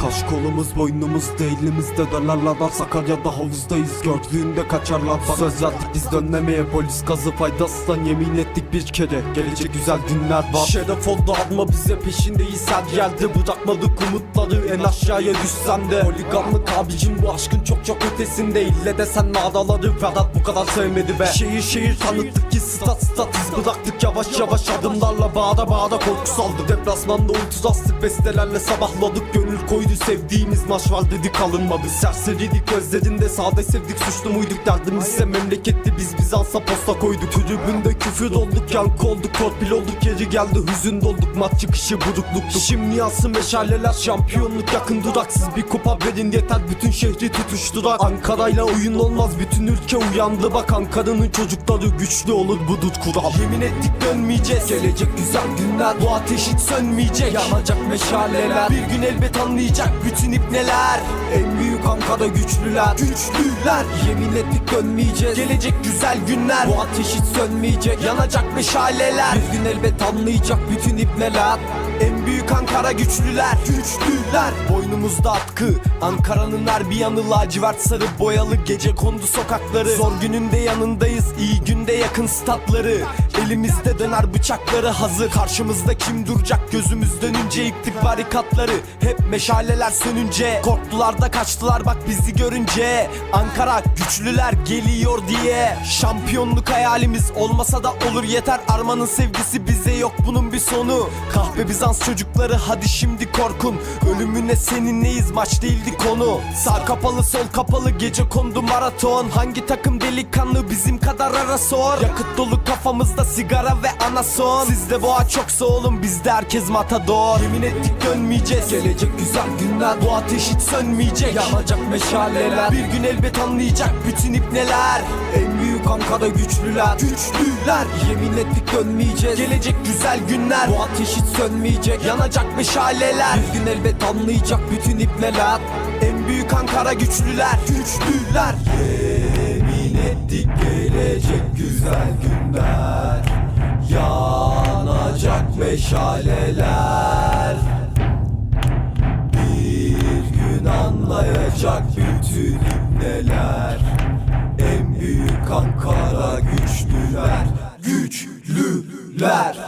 Kaş kolumuz boynumuzda elimizde dönerler Sakarya'da havuzdayız gördüğünde kaçarlar. Bak Söz verdik biz dönmemeye polis gazı faydasından yemin ettik bir kere. Gelecek güzel günler var. Şeref oldu alma bize peşindeyiz. Her yerde Bırakmadık umutları. En aşağıya düşsen de Holiganlık abicim bu aşkın çok çok ötesinde. İlle de sen mağaraları Ferhat bu kadar sevmedi be. Şehir şehir tanıttık ki stat stat. İz bıraktık Yavaş yavaş adımlarla bağda bağda korku saldık. Deplasmanda uyutuz astık bestelerle sabahladık. Gönül koydu sevdiğimiz maç var dedik alınmadı. Serseriydik özlerinde sade sevdik suçlu muyduk? Derdimizse memleketti biz Bizans'a posta koyduk. Tribünde küfür olduk yankı olduk torpil olduk. Yeri geldi hüzün dolduk maç çıkışı burukluktuk. Şimdi yansın meşaleler şampiyonluk yakın duraksız Bir kupa verin yeter. Bütün şehri tutuşturar Ankara'yla oyun olmaz bütün ülke uyandı. Bak Ankara'nın çocukları güçlü olur budur kural. Yemin ettik dönmeyeceğiz. Gelecek güzel günler bu ateş hiç sönmeyecek. Yanacak meşaleler bir gün elbet anlayacak bütün ipneler En büyük Ankara güçlüler. Güçlüler. Yemin ettik dönmeyeceğiz. Gelecek güzel günler. Bu ateş hiç sönmeyecek. Yanacak meşaleler. Bir gün elbet anlayacak bütün ipneler en büyük Ankara güçlüler. Güçlüler Boynumuzda atkı. Ankara'nın her bir yanı lacivert sarı boyalı Gece kondu sokakları. Zor gününde yanındayız iyi günde yakın statları. Elimizde döner bıçakları hazır. Karşımızda kim duracak gözümüz dönünce yıktık barikatları Hep meşaleler sönünce Korktular da kaçtılar bak bizi görünce. Ankara güçlüler geliyor diye. Şampiyonluk hayalimiz olmasa da olur yeter. Armanın sevgisi bize yok bunun bir sonu. Kahpe Bizans çocukları hadi şimdi korkun Ölümüne seninleyiz maç değildi konu. Sağ kapalı sol kapalı gece kondu maraton. Hangi takım delikanlı bizim kadar ara sor. Yakıt dolu kafamızda sigara ve anason. Sizde boğa çoksa oğlum bizde herkes matador. Yemin ettik dönmeyeceğiz. Gelecek güzel günler bu ateş hiç sönmeyecek. Yanacak meşaleler bir gün elbet anlayacak bütün ipneler En büyük Ankara güçlüler Güçlüler. Yemin ettik dönmeyeceğiz. Gelecek güzel günler bu ateş hiç sönmeyecek. Yanacak meşaleler bir gün elbet anlayacak bütün ipneler. En büyük Ankara güçlüler. Güçlüler. Yemin ettik gelecek güzel günler. Yanacak meşaleler. Bir gün anlayacak bütün ipneler. En büyük Ankara güçlüler. Güçlüler